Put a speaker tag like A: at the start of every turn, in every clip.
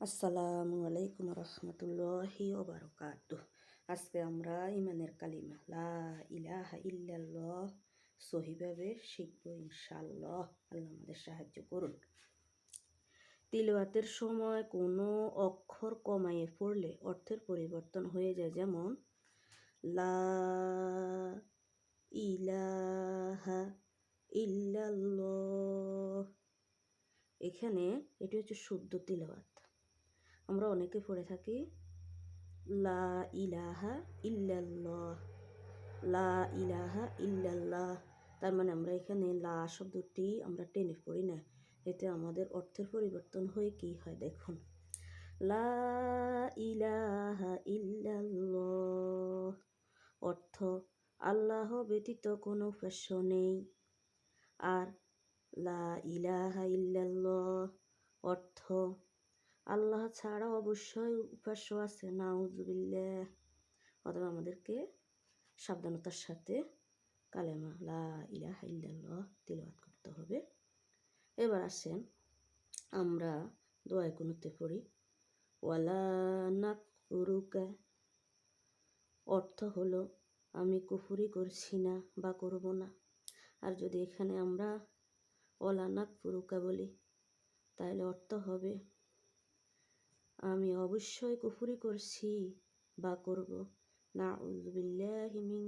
A: আসসালামু আলাইকুম রহমতুল্লাহি ওবরকাত আজকে আমরা ইমানের কালিমা, লা ইলাহা ইল্লাল্লাহ সহিভাবে শিখব ইনশাল্লাহ আল্লাহ আমাদের সাহায্য করুন। তিলওয়াতের সময় কোনো অক্ষর কমাইয়ে পড়লে অর্থের পরিবর্তন হয়ে যায়, যেমন লা ইলাহা ইল্লাল্লাহ। এখানে এটি হচ্ছে শুদ্ধ তিলওয়াত। আমরা অনেকে পড়ে থাকি, লা ইলাহা ইল্লাল্লাহ, লা ইলাহা ইল্লাল্লাহ, তার মানে আমরা এখানে লা শব্দটি আমরা টেনে পড়ি না, এতে আমাদের অর্থের পরিবর্তন হয়ে কি হয় দেখুন। লা ইলাহা ইল্লাল্লাহ, অর্থ আল্লাহ ব্যতীত কোনো উপাস্য নেই। আর লা ইলাহা ইল্লাল্লাহ, অর্থ আল্লাহ ছাড়া অবশ্যই উপাস্য আছে, নাউজুবিল্লাহ। অথবা আমাদেরকে সাবধানতার সাথে কালেমা, লা ইলাহা ইল্লাল্লাহ তিলওয়াত করতে হবে। এবার আসেন, আমরা দোয়ায় কুনুতে পড়ি। ওয়ালা নাক উরুকা অর্থ হলো, আমি কুফুরি করছি না বা করব না। আর যদি এখানে আমরা ওলা নাক পুরুকা বলি, তাহলে অর্থ হবে আমি অবশ্যই কুফুরি করছি বা করব। না উজবিল্লাহিমিন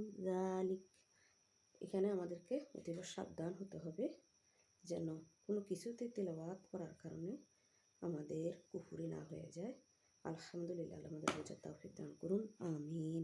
A: এখানে আমাদেরকে অতীব সাবধান হতে হবে যেন কোনো কিছুতে তেলাওয়াত করার কারণে আমাদের কুফুরি না হয়ে যায়। আলহামদুলিল্লাহ আমাদের বোঝার দান করুন, আমিন।